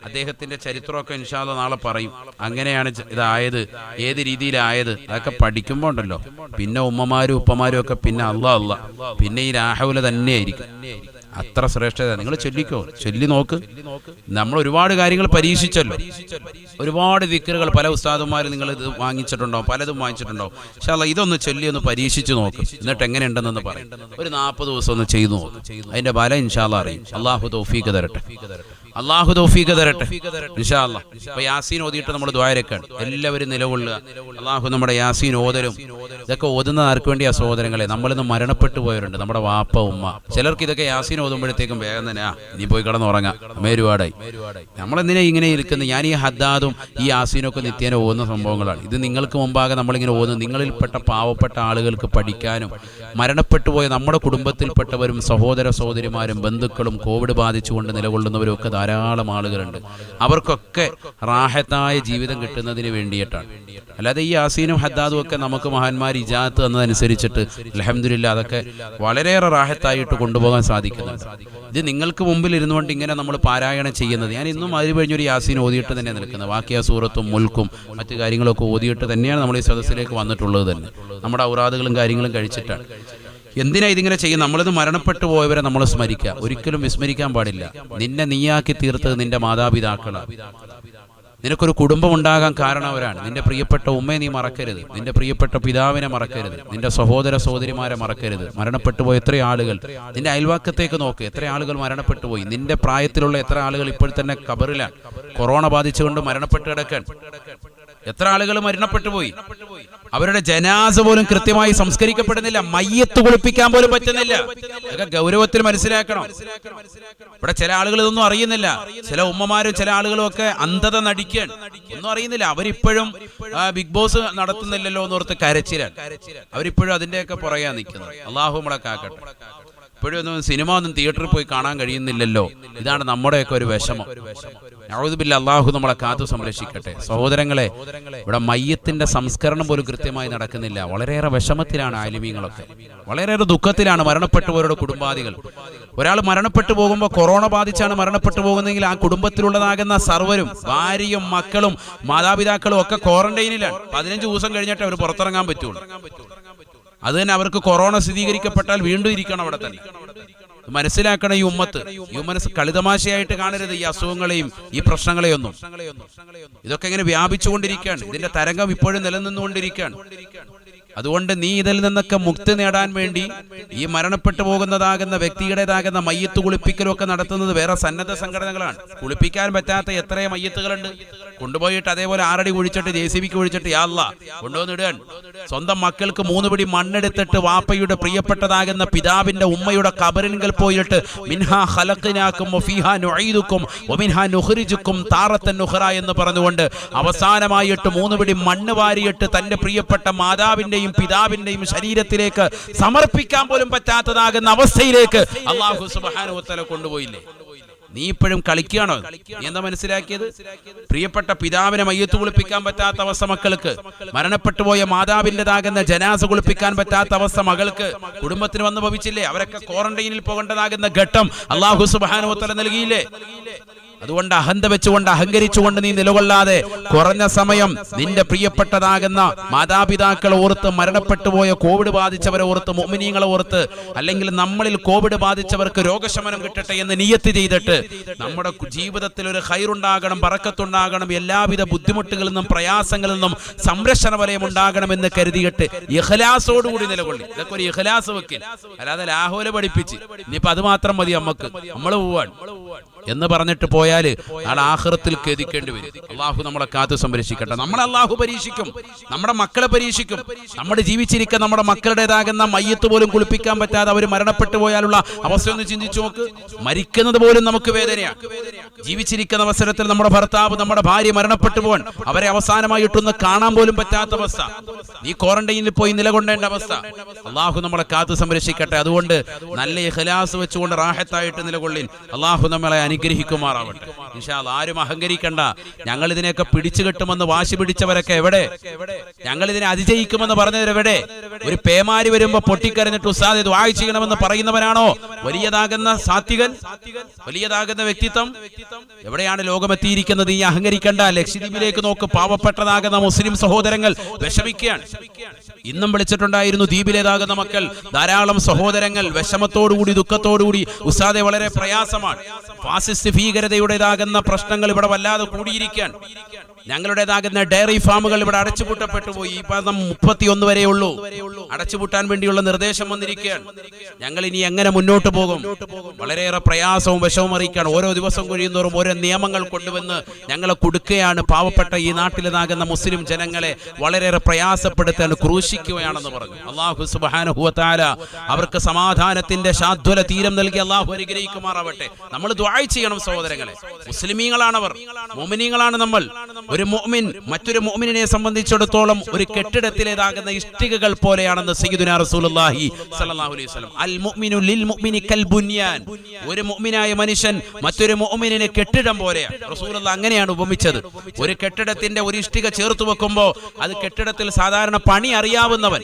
അദ്ദേഹത്തിന്റെ ചരിത്രമൊക്കെ ഇൻഷാല്ല നാളെ പറയും. അങ്ങനെയാണ് ഇതായത് ഏത് രീതിയിലായത് അതൊക്കെ പഠിക്കുമ്പോൾ ഉണ്ടല്ലോ. പിന്നെ ഉമ്മമാരും ഉപ്പമാരും ഒക്കെ പിന്നെ അല്ല അല്ല പിന്നെ ഈ രാഹുല തന്നെയായിരിക്കും. അത്ര ശ്രേഷ്ഠത. നിങ്ങൾ ചൊല്ലിക്കോ? ചൊല്ലി നോക്ക്. നമ്മൾ ഒരുപാട് കാര്യങ്ങൾ പരീക്ഷിച്ചല്ലോ. ഒരുപാട് വിക്രുകൾ പല ഉസ്താദുമാരും നിങ്ങൾ ഇത് വാങ്ങിച്ചിട്ടുണ്ടോ പലതും വാങ്ങിച്ചിട്ടുണ്ടാവും. പക്ഷെ അല്ല ഇതൊന്ന് ചൊല്ലി ഒന്ന് പരീക്ഷിച്ച് നോക്ക്. എന്നിട്ട് എങ്ങനെ ഉണ്ടെന്ന് പറയും. ഒരു നാൽപ്പത് ദിവസം ഒന്ന് ചെയ്തു നോക്ക്. അതിന്റെ ബലം ഇൻഷാല്ല അറിയും. അള്ളാഹു തൗഫീഖ് തരട്ടെ. അള്ളാഹു തൗഫീഖ് തരട്ടെ. ഇൻഷാ അല്ലാ ഇപ്പൊ യാസീൻ ഓതിയിട്ട് നമ്മൾ ദ്വാരക്കാണ് എല്ലാവരും നിലകൊള്ളുക അള്ളാഹു നമ്മുടെ യാസീൻ ഓതരും ഇതൊക്കെ ഓതുന്ന ആർക്ക് വേണ്ടിയാ സഹോദരങ്ങളെ? നമ്മളിന്ന് മരണപ്പെട്ടു പോയവരുണ്ട്. നമ്മുടെ വാപ്പ ഉമ്മ. ചിലർക്ക് ഇതൊക്കെ യാസീൻ ഓതുമ്പോഴത്തേക്കും വേഗം തന്നെ ആ നീ പോയി കിടന്നുറങ്ങാം മേരുവാടായി നമ്മളെന്തിനാ ഇങ്ങനെ ഇരിക്കുന്നത്? ഞാൻ ഈ ഹദ്ദാദും ഈ യാസീനൊക്കെ നിത്യേന ഓതുന്ന സംഭവങ്ങളാണ്. ഇത് നിങ്ങൾക്ക് മുമ്പാകെ നമ്മളിങ്ങനെ ഓതുന്നു നിങ്ങളിൽപ്പെട്ട പാവപ്പെട്ട ആളുകൾക്ക് പഠിക്കാനും മരണപ്പെട്ടു പോയ നമ്മുടെ കുടുംബത്തിൽപ്പെട്ടവരും സഹോദര സഹോദരിമാരും ബന്ധുക്കളും കോവിഡ് ബാധിച്ചുകൊണ്ട് നിലകൊള്ളുന്നവരും ഒക്കെ ധാരാളം ആളുകളുണ്ട്. അവർക്കൊക്കെ റാഹത്തായ ജീവിതം കിട്ടുന്നതിന് വേണ്ടിയിട്ടാണ്. അല്ലാതെ ഈ യാസീനും ഹദ്ദാദും ഒക്കെ നമുക്ക് മഹാന്മാർ ഇജാത്ത് എന്നതനുസരിച്ചിട്ട് അലഹമില്ല അതൊക്കെ വളരെയേറെ റാഹത്തായിട്ട് കൊണ്ടുപോകാൻ സാധിക്കുന്നുണ്ട്. ഇത് നിങ്ങൾക്ക് മുമ്പിൽ ഇരുന്നുകൊണ്ട് ഇങ്ങനെ നമ്മൾ പാരായണം ചെയ്യുന്നത്. ഞാൻ ഇന്നും അതിന് കഴിഞ്ഞൊരു യാസീൻ ഓതിയിട്ട് തന്നെ നിൽക്കുന്നത്. ബാക്കി ആ സൂറത്തും മുൽക്കും മറ്റു കാര്യങ്ങളൊക്കെ ഓതിയിട്ട് തന്നെയാണ് നമ്മൾ ഈ സദസ്സിലേക്ക് വന്നിട്ടുള്ളത് തന്നെ. നമ്മുടെ ഔറാദുകളും കാര്യങ്ങളും കഴിച്ചിട്ടാണ്. എന്തിനാ ഇതിങ്ങനെ ചെയ്യും നമ്മളിത് മരണപ്പെട്ടു പോയവരെ നമ്മൾ സ്മരിക്കുക. ഒരിക്കലും വിസ്മരിക്കാൻ പാടില്ല. നിന്നെ നീയാക്കി തീർത്തത് നിന്റെ മാതാപിതാക്കളാണ് നിനക്കൊരു കുടുംബം ഉണ്ടാകാൻ കാരണവരാണ് നിന്റെ പ്രിയപ്പെട്ട ഉമ്മയെ നീ മറക്കരുത്. നിന്റെ പ്രിയപ്പെട്ട പിതാവിനെ മറക്കരുത്. നിന്റെ സഹോദര സഹോദരിമാരെ മറക്കരുത്. മരണപ്പെട്ടു പോയ എത്ര ആളുകൾ? നിന്റെ അയൽവാക്കത്തേക്ക് നോക്ക്. എത്ര ആളുകൾ മരണപ്പെട്ടു പോയി? നിന്റെ പ്രായത്തിലുള്ള എത്ര ആളുകൾ ഇപ്പോൾ തന്നെ കബറിലാണ് കൊറോണ ബാധിച്ചുകൊണ്ട് മരണപ്പെട്ട് കിടക്കാൻ. എത്ര ആളുകൾ മരണപ്പെട്ടു പോയി? അവരുടെ ജനാസ പോലും കൃത്യമായി സംസ്കരിക്കപ്പെടുന്നില്ല. മയ്യത്ത് കുളിപ്പിക്കാൻ പോലും പറ്റുന്നില്ല. അതൊക്കെ ഗൗരവത്തിൽ മനസ്സിലാക്കണം. ഇവിടെ ചില ആളുകൾ ഇതൊന്നും അറിയുന്നില്ല. ചില ഉമ്മമാരും ചില ആളുകളും ഒക്കെ അന്ധത നടിക്കാൻ. ഒന്നും അറിയുന്നില്ല. അവരിപ്പോഴും ബിഗ് ബോസ് നടത്തുന്നില്ലല്ലോ എന്ന് ഓർത്ത് കരച്ചിലാണ് അവരിപ്പോഴും അതിന്റെയൊക്കെ പുറകെ നിൽക്കുന്നത്. അള്ളാഹു നമ്മളെ കാക്കട്ടെ. ഇപ്പോഴും ഒന്നും സിനിമ ഒന്നും തിയേറ്ററിൽ പോയി കാണാൻ കഴിയുന്നില്ലല്ലോ. ഇതാണ് നമ്മുടെയൊക്കെ ഒരു വിഷമം. ഔദുബില്ല അള്ളാഹു നമ്മളെ കാത്തു സംരക്ഷിക്കട്ടെ. സഹോദരങ്ങളെ ഇവിടെ മയ്യത്തിന്റെ സംസ്കരണം പോലും കൃത്യമായി നടക്കുന്നില്ല. വളരെയേറെ വിഷമത്തിലാണ് ആലിമീങ്ങളൊക്കെ. വളരെയേറെ ദുഃഖത്തിലാണ് മരണപ്പെട്ടുപോയവരുടെ കുടുംബാദികൾ. ഒരാൾ മരണപ്പെട്ടു പോകുമ്പോൾ കൊറോണ ബാധിച്ചാണ് മരണപ്പെട്ടു പോകുന്നതെങ്കിൽ ആ കുടുംബത്തിലുള്ളതാകുന്ന സർവരും ഭാര്യയും മക്കളും മാതാപിതാക്കളും ഒക്കെ ക്വാറന്റൈനിലാണ്. പതിനഞ്ച് ദിവസം കഴിഞ്ഞിട്ട് അവർ പുറത്തിറങ്ങാൻ പറ്റുള്ളൂ. അത് തന്നെ അവർക്ക് കൊറോണ സ്ഥിരീകരിക്കപ്പെട്ടാൽ വീണ്ടും ഇരിക്കണം അവിടെ തന്നെ. മനസ്സിലാക്കണം ഈ ഉമ്മത്ത്. ഈ മനസ്സ് കളിതമാശയായിട്ട് കാണരുത് ഈ അസുഖങ്ങളെയും ഈ പ്രശ്നങ്ങളെയൊന്നും. ഇതൊക്കെ ഇങ്ങനെ വ്യാപിച്ചുകൊണ്ടിരിക്കുകയാണ്. ഇതിന്റെ തരംഗം ഇപ്പോഴും നിലനിന്നുകൊണ്ടിരിക്കുകയാണ്. അതുകൊണ്ട് നീ ഇതിൽ നിന്നൊക്കെ മുക്തി നേടാൻ വേണ്ടി ഈ മരണപ്പെട്ടു പോകുന്നതാകുന്ന വ്യക്തിയുടേതാകുന്ന മയ്യത്ത് കുളിപ്പിക്കലും ഒക്കെ നടത്തുന്നത് വേറെ സന്നദ്ധ സംഘടനകളാണ്. കുളിപ്പിക്കാൻ പറ്റാത്ത എത്രയോ മയ്യത്തുകളുണ്ട്. കൊണ്ടുപോയിട്ട് അതേപോലെ ആറടി കുഴിച്ചിട്ട് ജെ സി ബിക്ക് കുഴിച്ചിട്ട് യാല്ല കൊണ്ടുവന്നിടാൻ സ്വന്തം മക്കൾക്ക് മൂന്ന് പിടി മണ്ണെടുത്തിട്ട് വാപ്പയുടെ പ്രിയപ്പെട്ടതാകുന്ന പിതാവിന്റെ ഉമ്മയുടെ കബറിൻകൽ പോയിട്ട് മിൻഹാ എന്ന് പറഞ്ഞുകൊണ്ട് അവസാനമായിട്ട് മൂന്ന് പിടി മണ്ണ് വാരിയിട്ട് തന്റെ പ്രിയപ്പെട്ട മാതാവിന്റെയും പിതാവിന്റെയും ശരീരത്തിലേക്ക് സമർപ്പിക്കാൻ പോലും പറ്റാത്തതാകുന്ന അവസ്ഥയിലേക്ക് അള്ളാഹു സുബ്ഹാനഹു വതആല കൊണ്ടുപോയില്ലേ? നീ ഇപ്പോഴും കളിക്കുകയാണോ? എന്താ മനസ്സിലാക്കിയത്? പ്രിയപ്പെട്ട പിതാവിനെ മയ്യത്ത് കുളിപ്പിക്കാൻ പറ്റാത്ത അവസ്ഥ മക്കൾക്ക് മരണപ്പെട്ടു പോയ മാതാവിന്റെതാകുന്ന ജനാസ കുളിപ്പിക്കാൻ പറ്റാത്ത അവസ്ഥ മകൾക്ക് കുടുംബത്തിന് വന്ന് ഭവിച്ചില്ലേ? അവരൊക്കെ ക്വാറന്റൈനിൽ പോകേണ്ടതാകുന്ന ഘട്ടം അള്ളാഹു സുബാനുത്തല നൽകിയില്ലേ? അതുകൊണ്ട് അഹന്ത വെച്ചുകൊണ്ട് അഹങ്കരിച്ചുകൊണ്ട് നീ നിലകൊള്ളാതെ കുറഞ്ഞ സമയം നിന്റെ പ്രിയപ്പെട്ടതാകുന്ന മാതാപിതാക്കളെ ഓർത്ത് മരണപ്പെട്ടു പോയ കോവിഡ് ബാധിച്ചവരെ ഓർത്ത് മോമിനിയങ്ങളെ ഓർത്ത് അല്ലെങ്കിൽ നമ്മളിൽ കോവിഡ് ബാധിച്ചവർക്ക് രോഗശമനം കിട്ടട്ടെ എന്ന് നിയത്ത് ചെയ്തിട്ട് നമ്മുടെ ജീവിതത്തിൽ ഒരു ഹൈറുണ്ടാകണം പറക്കത്തുണ്ടാകണം എല്ലാവിധ ബുദ്ധിമുട്ടുകളിൽ നിന്നും പ്രയാസങ്ങളിൽ നിന്നും സംരക്ഷണ വലയം ഉണ്ടാകണം എന്ന് കരുതിയിട്ട് ഇഹലാസോടുകൂടി നിലകൊള്ളി. ഇതൊക്കെ ഒരു ഇഹലാസ് വെക്കിൽ. അല്ലാതെ ലാഹോല പഠിപ്പിച്ച്. ഇനിയിപ്പോ അത് മാത്രം മതി നമുക്ക് നമ്മൾ പോവാൻ എന്ന് പറഞ്ഞിട്ട് പോയാൽ നാളെ ആഹ്റത്തിൽ ഖേദിക്കേണ്ടി വരും. അള്ളാഹു നമ്മളെ കാത്ത് സംരക്ഷിക്കട്ടെ. നമ്മളെ അള്ളാഹു പരീക്ഷിക്കും. നമ്മുടെ മക്കളെ പരീക്ഷിക്കും. നമ്മൾ ജീവിച്ചിരിക്കുന്ന നമ്മുടെ മക്കളുടേതാകുന്ന മയ്യത്ത് പോലും കുളിപ്പിക്കാൻ പറ്റാതെ അവർ മരണപ്പെട്ടു പോയാലുള്ള അവസ്ഥ ഒന്ന് ചിന്തിച്ചു നോക്ക്. മരിക്കുന്നത് പോലും നമുക്ക് വേദനയാണ് ജീവിച്ചിരിക്കുന്ന അവസരത്തിൽ നമ്മുടെ ഭർത്താവ് നമ്മുടെ ഭാര്യ മരണപ്പെട്ടു പോകാൻ അവരെ അവസാനമായിട്ടൊന്ന് കാണാൻ പോലും പറ്റാത്ത അവസ്ഥ. നീ ക്വാറന്റൈനിൽ പോയി നിലകൊണ്ടേണ്ട അവസ്ഥ. അള്ളാഹു നമ്മളെ കാത്ത് സംരക്ഷിക്കട്ടെ. അതുകൊണ്ട് നല്ല ഇഹലാസ് വെച്ചുകൊണ്ട് റാഹത്തായിട്ട് നിലകൊള്ളിൻ. അള്ളാഹു നമ്മളെ അനുഗ്രഹിക്കുമാറാവട്ടെ. ഇൻഷാൽ ആരും അഹങ്കരിക്കണ്ട. ഞങ്ങൾ ഇതിനെയൊക്കെ പിടിച്ചു കെട്ടുമെന്ന് വാശി പിടിച്ചവരൊക്കെ എവിടെ? ഞങ്ങൾ ഇതിനെ അതിജയിക്കുമെന്ന് പറഞ്ഞവരെവിടെ ഒരു പേമാരി വരുമ്പോ പൊട്ടിക്കരഞ്ഞിട്ട് ഉസ്താദ് ഇത് വായിച്ചിക്കണമെന്ന് പറയുന്നവനാണോ? വലിയതാകുന്ന സാത്വികൻ? വലിയതാകുന്ന വ്യക്തിത്വം? എവിടെയാണ് ലോകമെത്തിയിരിക്കുന്നത്? ഈ അഹങ്കരിക്കണ്ട. ലക്ഷദ്വീപിലേക്ക് നോക്ക്. പാവപ്പെട്ടതാകുന്ന മുസ്ലിം സഹോദരങ്ങൾ വിഷമിക്കുകയാണ്. ഇന്നും വിളിച്ചിട്ടുണ്ടായിരുന്നു ദ്വീപിലേതാകുന്ന മക്കൾ. ധാരാളം സഹോദരങ്ങൾ വിഷമത്തോടുകൂടി ദുഃഖത്തോടുകൂടി ഉസ്താദെ വളരെ പ്രയാസമാണ്. ഫാസിസ്റ്റ് ഭീകരതയുടേതാകുന്ന പ്രശ്നങ്ങൾ ഇവിടെ വല്ലാതെ കൂടിയിരിക്കാൻ ഞങ്ങളുടേതാകുന്ന ഡയറി ഫാമുകൾ ഇവിടെ അടച്ചുപൂട്ടപ്പെട്ടു പോയി. ഈ പദം വരെ ഉള്ളൂ. അടച്ചുപൂട്ടാൻ വേണ്ടിയുള്ള നിർദ്ദേശം വന്നിരിക്കുകയാണ്. ഞങ്ങൾ ഇനി എങ്ങനെ മുന്നോട്ട് പോകും? വളരെയേറെ പ്രയാസവും വിഷവും അറിയിക്കുകയാണ്. ഓരോ ദിവസം കഴിയുന്നതോറും ഓരോ നിയമങ്ങൾ കൊണ്ടുവന്ന് ഞങ്ങളെ കൊടുക്കുകയാണ് പാവപ്പെട്ട ഈ നാട്ടിലേതാകുന്ന മുസ്ലിം ജനങ്ങളെ വളരെയേറെ പ്രയാസപ്പെടുത്താൻ ക്രൂശിക്കുകയാണെന്ന് പറഞ്ഞു. അള്ളാഹു സുബാനുഹുവത്താല അവർക്ക് സമാധാനത്തിന്റെ ശാദ്വല തീരം നൽകി അള്ളാഹു അനുഗ്രഹിക്കുമാറാവട്ടെ. നമ്മൾ ദ്വായ് ചെയ്യണം സഹോദരങ്ങളെ. മുസ്ലിമീങ്ങളാണ് അവർ മോമിനീങ്ങളാണ് നമ്മൾ. ഒരു മോമിൻ മറ്റൊരു മോമിനെ സംബന്ധിച്ചിടത്തോളം ഒരു കെട്ടിടത്തിലേതാകുന്ന ഇഷ്ടികകൾ പോലെയാണെന്ന് സയ്യിദുനാ റസൂലുള്ളാഹി സ്വല്ലല്ലാഹു അലൈഹി വസല്ലം. അൽ മുഅ്മിനു ലിൽ മുഅ്മിനി കൽ ബുനിയാൻ. ഒരു മുഅ്മിനായ മനുഷ്യൻ മറ്റൊരു മുഅ്മിനെ കെട്ടിടം പോലെയാണ് റസൂലുള്ള അങ്ങനെയാണ് ഉപമിച്ചത്. ഒരു കെട്ടിടത്തിന്റെ ഒരു ഇഷ്ടിക ചേർത്ത് വെക്കുമ്പോൾ അത് കെട്ടിടത്തിൽ സാധാരണ പണി അറിയാവുന്നവൻ.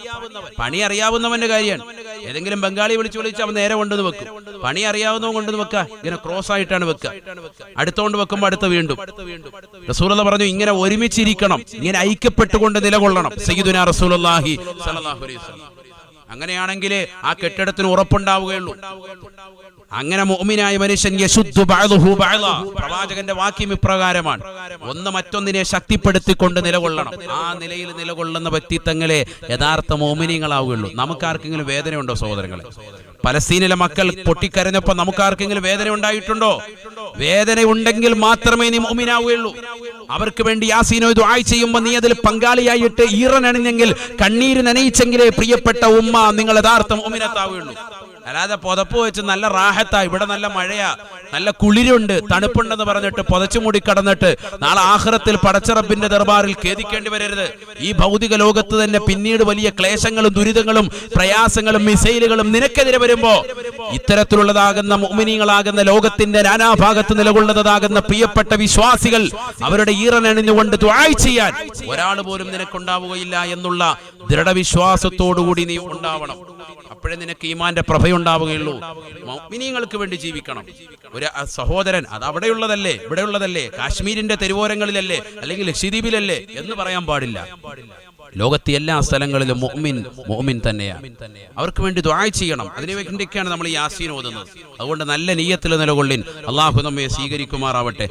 പണി അറിയാവുന്നവന്റെ കാര്യമാണ്. ഏതെങ്കിലും ബംഗാളി വിളിച്ചു വിളിച്ച് അവൻ നേരെ കൊണ്ടുവന്ന് വെക്കും. പണി അറിയാവുന്നവൻ കൊണ്ടുവന്ന് വെക്കുക. ഇങ്ങനെ ക്രോസ് ആയിട്ടാണ് വെക്കുക. അടുത്തോണ്ട് വെക്കുമ്പോൾ അടുത്ത വീണ്ടും. റസൂലുള്ള പറഞ്ഞു ഇങ്ങനെ ഒരുമിച്ചിരിക്കണം ഇങ്ങനെ ഐക്യപ്പെട്ടുകൊണ്ട് നിലകൊള്ളണം. സയ്യിദുന റസൂലുള്ളാഹി സ്വല്ലല്ലാഹു അലൈഹി വസല്ലം. അങ്ങനെയാണെങ്കിൽ ആ കെട്ടിടത്തിന് ഉറപ്പുണ്ടാവുകയുള്ളൂ. അങ്ങനെ മോമിനായ മനുഷ്യൻ പ്രവാചകന്റെ വാക്യം ഇപ്രകാരമാണ്. ഒന്ന് മറ്റൊന്നിനെ ശക്തിപ്പെടുത്തിക്കൊണ്ട് നിലകൊള്ളണം. ആ നിലയിൽ നിലകൊള്ളുന്ന വ്യക്തിത്വങ്ങളെ യഥാർത്ഥ മോമിനിയങ്ങളാവുകയുള്ളൂ നമുക്കാർക്കെങ്കിലും വേദനയുണ്ടോ സഹോദരങ്ങളെ? പലസ്തീനിലെ മക്കൾ പൊട്ടിക്കരഞ്ഞപ്പോ നമുക്കാർക്കെങ്കിലും വേദന ഉണ്ടായിട്ടുണ്ടോ? വേദന ഉണ്ടെങ്കിൽ മാത്രമേ നീ മോമിനാവുകയുള്ളൂ അവർക്ക് വേണ്ടി യാസീനോ ദുആ ചെയ്യുമ്പോൾ നീ അതിൽ പങ്കാളിയായിട്ട് ഈറനണിഞ്ഞെങ്കിൽ കണ്ണീര് നനയിച്ചെങ്കിലേ പ്രിയപ്പെട്ട ഉമ്മ നിങ്ങൾ യഥാർത്ഥം മോമിനത്താവുകയുള്ളൂ അല്ലാതെ പുതപ്പ് വെച്ച് നല്ല റാഹത്താ. ഇവിടെ നല്ല മഴയാ. നല്ല കുളിരുണ്ട്. തണുപ്പുണ്ടെന്ന് പറഞ്ഞിട്ട് പുതച്ചു മൂടി കടന്നിട്ട് നാളെ ആഹ്റത്തിൽ പടച്ചറബിന്റെ ദർബാറിൽ ഖേദിക്കേണ്ടി വരരുത്. ഈ ഭൗതിക ലോകത്ത് തന്നെ പിന്നീട് വലിയ ക്ലേശങ്ങളും ദുരിതങ്ങളും പ്രയാസങ്ങളും മിസൈലുകളും നിനക്കെതിരെ വരുമ്പോ ഇത്തരത്തിലുള്ളതാകുന്ന മോമിനികളാകുന്ന ലോകത്തിന്റെ നാനാഭാഗത്ത് നിലകൊള്ളുന്നതാകുന്ന പ്രിയപ്പെട്ട വിശ്വാസികൾ അവരുടെ ഈറനണിഞ്ഞുകൊണ്ട് ദുആയ് ചെയ്യാൻ ഒരാൾ പോലും നിനക്കുണ്ടാവുകയില്ല എന്നുള്ള ദൃഢവിശ്വാസത്തോടുകൂടി നീ ഉണ്ടാവണം. അപ്പോഴേ നിനക്ക് ഈമാന്റെ പ്രഭയുണ്ടാവുകയുള്ളൂ. മൗമിനീങ്ങൾക്ക് വേണ്ടി ജീവിക്കണം. ഒരു സഹോദരൻ അത് അവിടെയുള്ളതല്ലേ ഇവിടെയുള്ളതല്ലേ? കാശ്മീരിന്റെ തെരുവോരങ്ങളിലല്ലേ? അല്ലെങ്കിൽ ലക്ഷദ്വീപിലല്ലേ? എന്ന് പറയാൻ പാടില്ല. ലോകത്തെ എല്ലാ സ്ഥലങ്ങളിലും മുഅ്മിൻ മുഅ്മിൻ തന്നെയാണ് അവർക്ക് വേണ്ടി ദ്വായ ചെയ്യണം. അതിനു വേണ്ടിയൊക്കെയാണ് നമ്മൾ ഈ യാസീൻ ഓതുന്നത്. അതുകൊണ്ട് നല്ല നീയത്തിൽ നിലകൊള്ളിൻ. അള്ളാഹു നമ്മെ സ്വീകരിക്കുമാറാവട്ടെ.